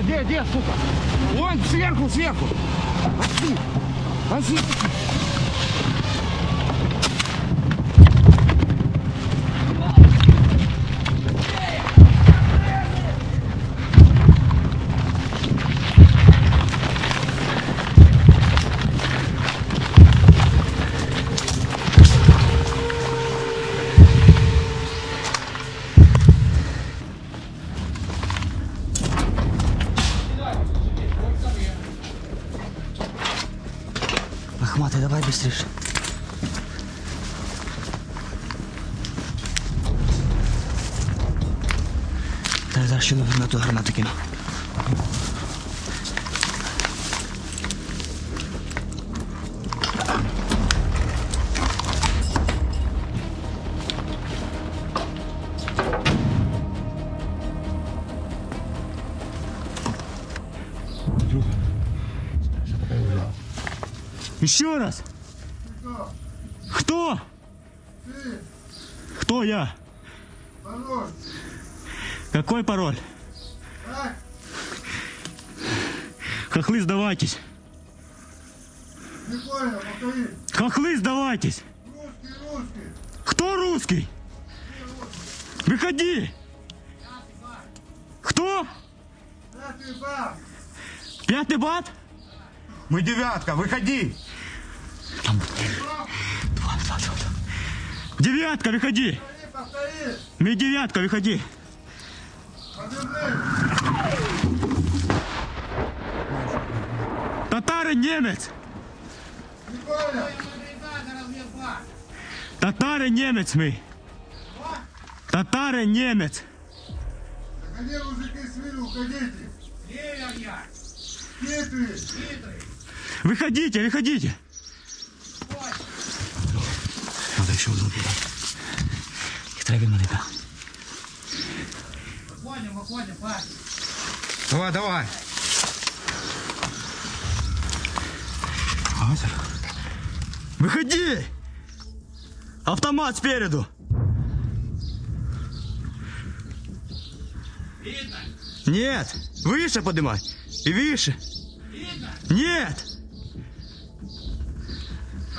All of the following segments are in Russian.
Где, где, сука? Вон, сверху, сверху. Отсюда. Отсюда. Ахмати, давай быстріше. Та зараз ще на ту гранату кину. Еще раз. Кто? Кто я? Какой пароль? Хохлы, сдавайтесь. Не понял, повтори. Хохлы, сдавайтесь. Русский, русский. Кто русский? Выходи. Кто? Пятый баб. Пятый бат? Мы девятка, выходи. Девятка, выходи. Повтори, повтори. Мы девятка, выходи. Подержи. Татарин немец. Не понял. Татарин немец мы. Татарин немец. Так где мужики с виду, уходите. Хитрый. Выходите, выходите. Надо ще одну туди. Їх треба відманити. Давай, давай. Выходи! Автомат спереду! Нет! Выше поднимай! И выше! Нет!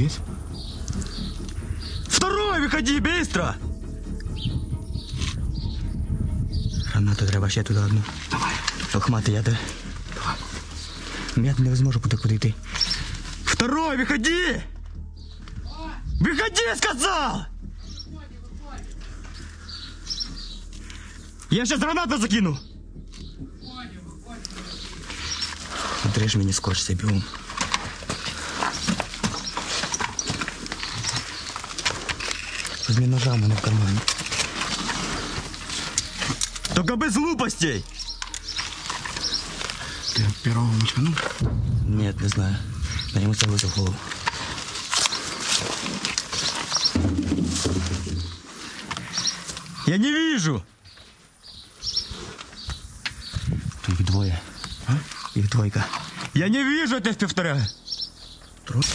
Есть? Второй, выходи, быстро. Гранату треба ще туди одну. Давай. Ахмати, я де. Давай. Я не зможу буде куди йти. Второй, выходи. Выходи, сказал. Я сейчас гранату закину. Дриж мені скорчся бігом. Візьми ножа в мене в кармані. Только без глупостей. Ти первого мочканув? Ні, не знаю. На йому целилося в голову. Я не вижу. Тут їх двоє. А? Їх двойка. Я не вижу, я тебе повторяю. Трус?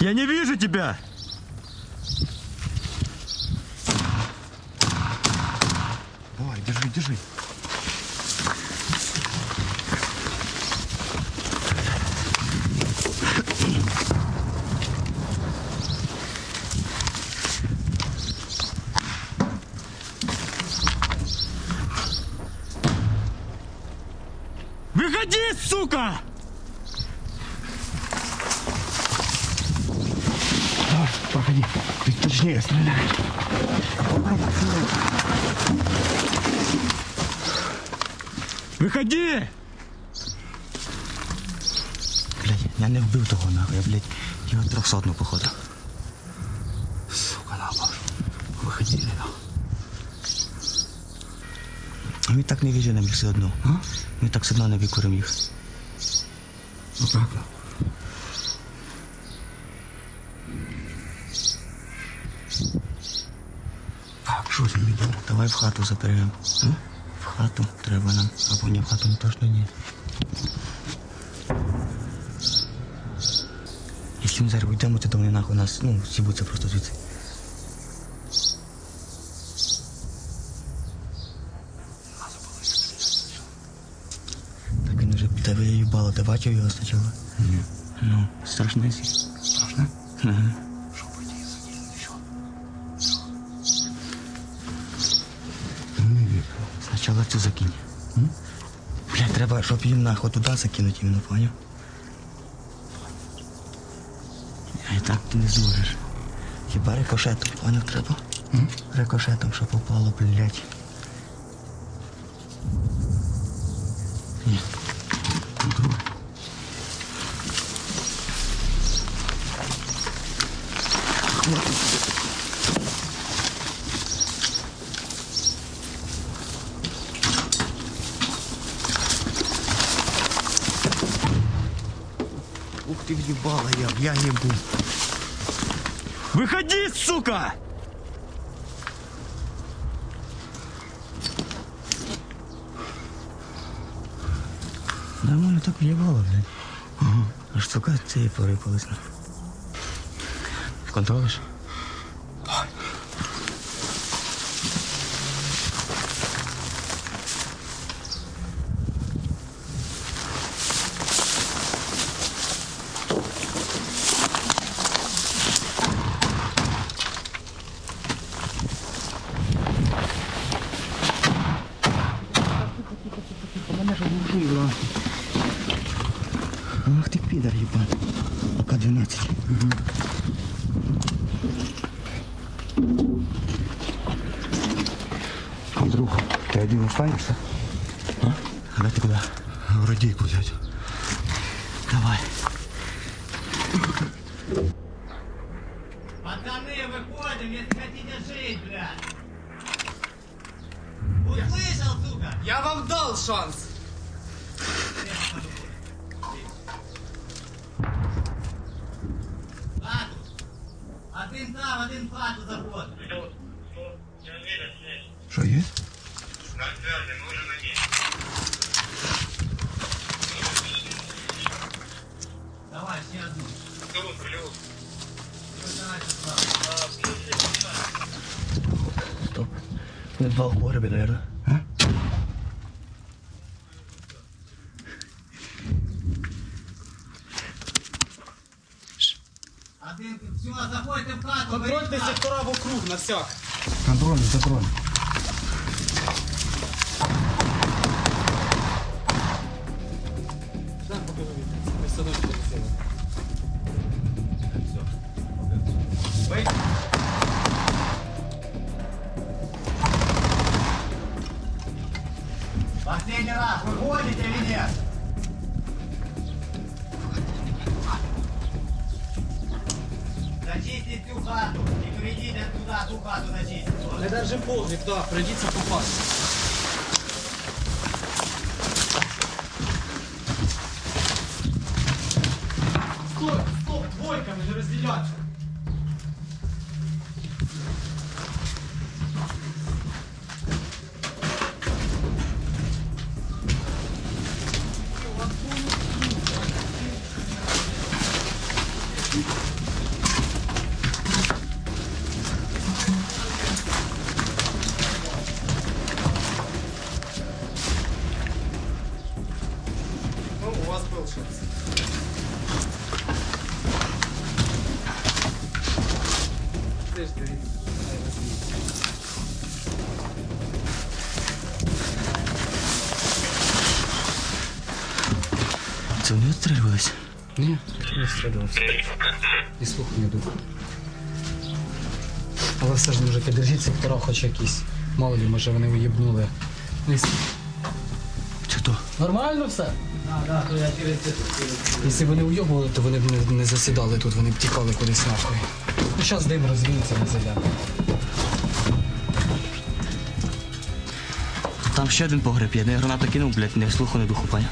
Я не вижу тебя. Держи, держи. Выходи, сука! Проходи. Ты точнее стреляй. Выходи! блядь, я не вбив того нахуй, я, блядь, його трьохсотну, походу. Сука, на боже. Выходили. А Ми так не віженемо їх все одно. А? Ми так все одно не викуримо їх. Ну так, да. Так, що з ними? Давай в хату заперемо. Хату треба нам. Або ні, в хату не точно ні. Якщо ми зараз уйдемо, то вони нахуй нас, ну, сібуться просто звідси. Так він уже тебе їбало, ти бачив його спочатку? Ні. Ну, страшний сі. Страшно? Ага. Спочатку цю закинь. Блядь, треба, щоб їм нахуй туди закинути, іменно, поняв? А і так ти не зможеш. Хіба рикошетом, поняв, треба? Рикошетом, щоб попало, блядь. Ні. Давай. Ух ти в'їбала я, я їбу. Выходи, сука! Нормально так в'їбало, блядь. Ага. Аж сука цієї порипались на. Контролиш? Ты один останешься? А? А ти куди? В радійку взять. Давай. Пацаны, выходим, если хотите жить, блядь! Услышал, сука? Я вам дал шанс. Хату! Один там, один в А? Все, заходите в хату. Контрольте беріть хату. сектора вокруг на всяк. Контроль, закрой. Последний раз, выходите или нет? Зачистить всю хату и приведите туда ту хату зачистить. Вот. Не держи погріб, так, прийдіться попасти. Стой, стоп, двойками не розділяйся. Це вони відстрілювалися? Ні, не стрілявся. І слуху не дух. Але все ж, мужики, держіть сектора хоч якісь. Мало ли, може вони уїбнули. Чи то? Нормально все? А, да, то я через це. Якщо вони уйобували, то вони б не, не засідали тут, вони б тікали кудись нахуй. Ну, зараз дим розвіється, не зайдемо. Там ще один погреб є, я гранату кинув, блядь, не слуху, не духу, паня.